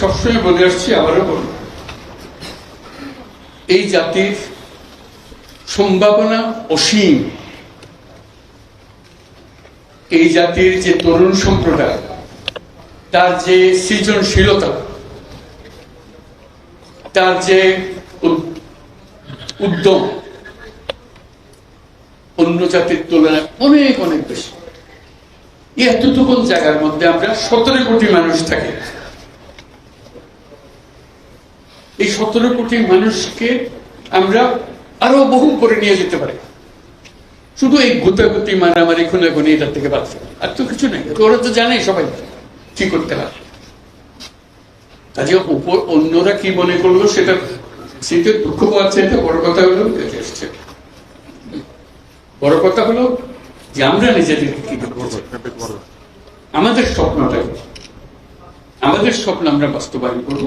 সবসময় বলে আসছি, আবারও বলব। এই জাতির সম্ভাবনা অসীম। এই জাতির যে তরুণ সম্প্রদায়, তার যে সৃজনশীলতা, তার যে উদ- উদ্যম, অন্য জাতির তুলনায় অনেক অনেক বেশি। এই এতটুকু জায়গার মধ্যে আমরা সতেরো কোটি মানুষ থাকি। এই সতেরো কোটি মানুষকে আমরা আরও বহু করে নিয়ে যেতে পারি। শুধু এই গুতাগুতি, মারামারি, খুনাখুনি এটার থেকে বাঁচতে আর তো কিছু নেই। ওরা তো জানে সবাই কি করতে হয়। কাজে উপর অন্যরা কি মনে করল সেটা শীতের দুঃখ পাচ্ছে, এটা বড় কথা হলো এসছে। বড় কথা হলো যে আমরা নিজেদেরকে কি আমাদের স্বপ্নটা আমাদের স্বপ্ন আমরা বাস্তবায়ন করব।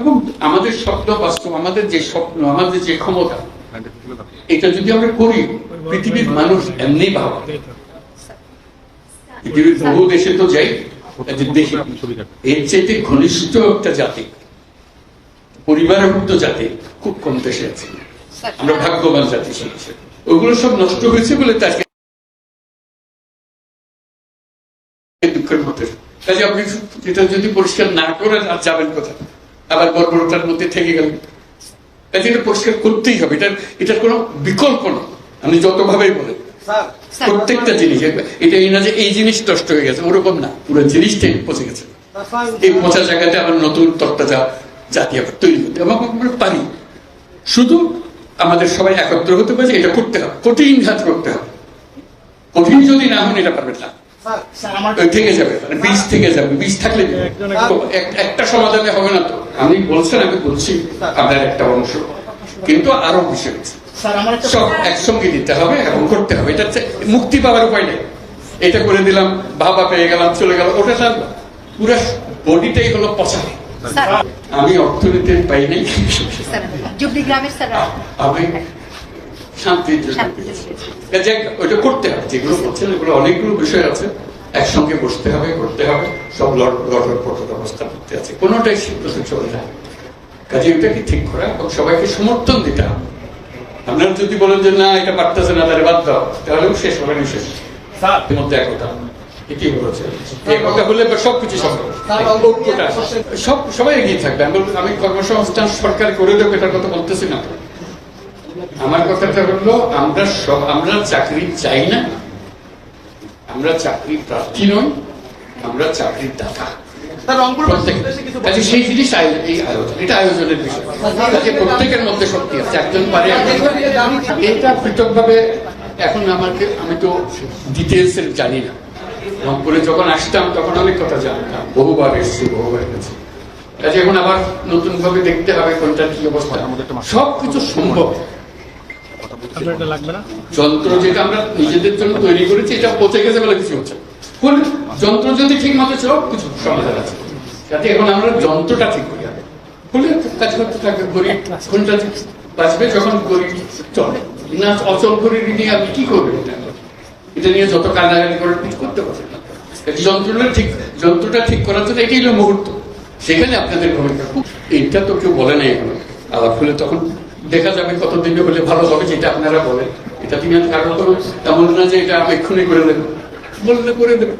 এবং আমাদের স্বপ্ন বাস্তব, আমাদের যে স্বপ্ন, আমাদের যে ক্ষমতা, এটা যদি আমরা করি, পৃথিবীর মানুষ এমনি ভাবা। পৃথিবীর বহু দেশে তো যাই দেখি, এর চাইতে ঘনিষ্ঠ একটা জাতি, পরিবারভুক্ত জাতি খুব কম দেশে আছে। আমরা ভাগ্যবান জাতি ওগুলো সব নষ্ট হয়েছে বলে তাকে কাজে আপনি এটা যদি পরিষ্কার না করেন, আর যাবেন কোথায়? আবার বর্বরতার মধ্যে থেকে এটা পরিষ্কার করতেই হবে। এটার এটার কোনো বিকল্প না আপনি যতভাবেই বলেন স্যার প্রত্যেকটা জিনিস এটা এই না যে এই জিনিস নষ্ট হয়ে গেছে ওরকম না। পুরো জিনিসটাই পচে গেছে। এই পচা জায়গাতে আবার নতুন তত্ত্বা জাতি আবার তৈরি করতে এবং আমরা পারি। শুধু আমাদের সবাই একত্র হতে পারে এটা করতে হবে। কঠিন ঘাত করতে হবে। কঠিন যদি না হন এটা পারবেন না। থেকে যাবে মানে বীজ থেকে যাবে বীজ থাকলে একটা সমাধানে হবে না তো? আমি বলছেন আমি বলছি আপনার একটা অংশ। কিন্তু আরও বিষয় সব একসঙ্গে দিতে হবে এবং করতে হবে। এটা মুক্তি পাওয়ার উপায় নেই। এটা করে দিলাম বাবা পেয়ে গেলাম চলে গেল ওটা তার পুরো বডিটাই হলো পচা। আমি অর্থনীতির পাই নাই। আমি শান্তিতে। ওইটা করতে হবে যেগুলো করছেন এগুলো অনেকগুলো বিষয় আছে। একসঙ্গে বসতে হবে করতে হবে। সব লড়ার পথের অবস্থা করতে আছে। কোনোটাই সিদ্ধ চলে যায় কাজে এটাকে ঠিক করা? এবং সবাইকে সমর্থন দিতে হবে। আপনারা যদি বলেন যে না এটা পারতেছে না তাহলে বাদ দাও। তাহলেও শেষ হবে না শেষ। স্যার মধ্যে একতা। এটি হচ্ছে একতা হলে সবকিছু সম্ভব। সব সবাই এগিয়ে থাকবে। আমি বলব, আমি কর্মসংস্থান সরকার করে দেবো এটার কথা বলতেছি না। আমার কথাটা হলো আমরা সব আমরা চাকরি চাই না। আমরা চাকরি প্রার্থী নই আমরা চাকরির দাতা। রংপুর কাজে সেই জিনিস এই আয়োজন এটা আয়োজনের বিষয়। কাজে প্রত্যেকের মধ্যে শক্তি আছে একজন পারে এটা পৃথকভাবে এখন আমাকে আমি তো ডিটেলস জানি না। রংপুরে যখন আসতাম তখন অনেক কথা জানতাম। বহুবার এসেছি বহুবার গেছি। কাজে এখন আবার নতুন ভাবে দেখতে হবে কোনটা কি অবস্থা। সব কিছু সম্ভব আপনার এটা লাগবে না যন্ত্র যেটা আমরা নিজেদের জন্য তৈরি করেছি, এটা পচে গেছে বলে কিছু হচ্ছে না। হলে যন্ত্র যদি ঠিক মতো সব কিছু সমাধান আছে। যাতে এখন আমরা যন্ত্রটা ঠিক করি কাজ করতে কোনটা বাঁচবে যখন চলে। না অচল নিয়ে কি এটা? এটা নিয়ে যত কান্নাকাটি করে কিছু করতে পারবেন না। যন্ত্রটা ঠিক যন্ত্রটা ঠিক করার জন্য এটাই হলো মুহূর্ত। সেখানে আপনাদের ভূমিকা। এইটা তো কেউ বলে নাই এখনও। আলাপ হলে তখন দেখা যাবে কত দিনে হলে ভালো হবে যেটা আপনারা বলেন। এটা তিনি কারণ তো তেমন না যে এটা আমি এক্ষুনি করে দেবো বললে করে দেবে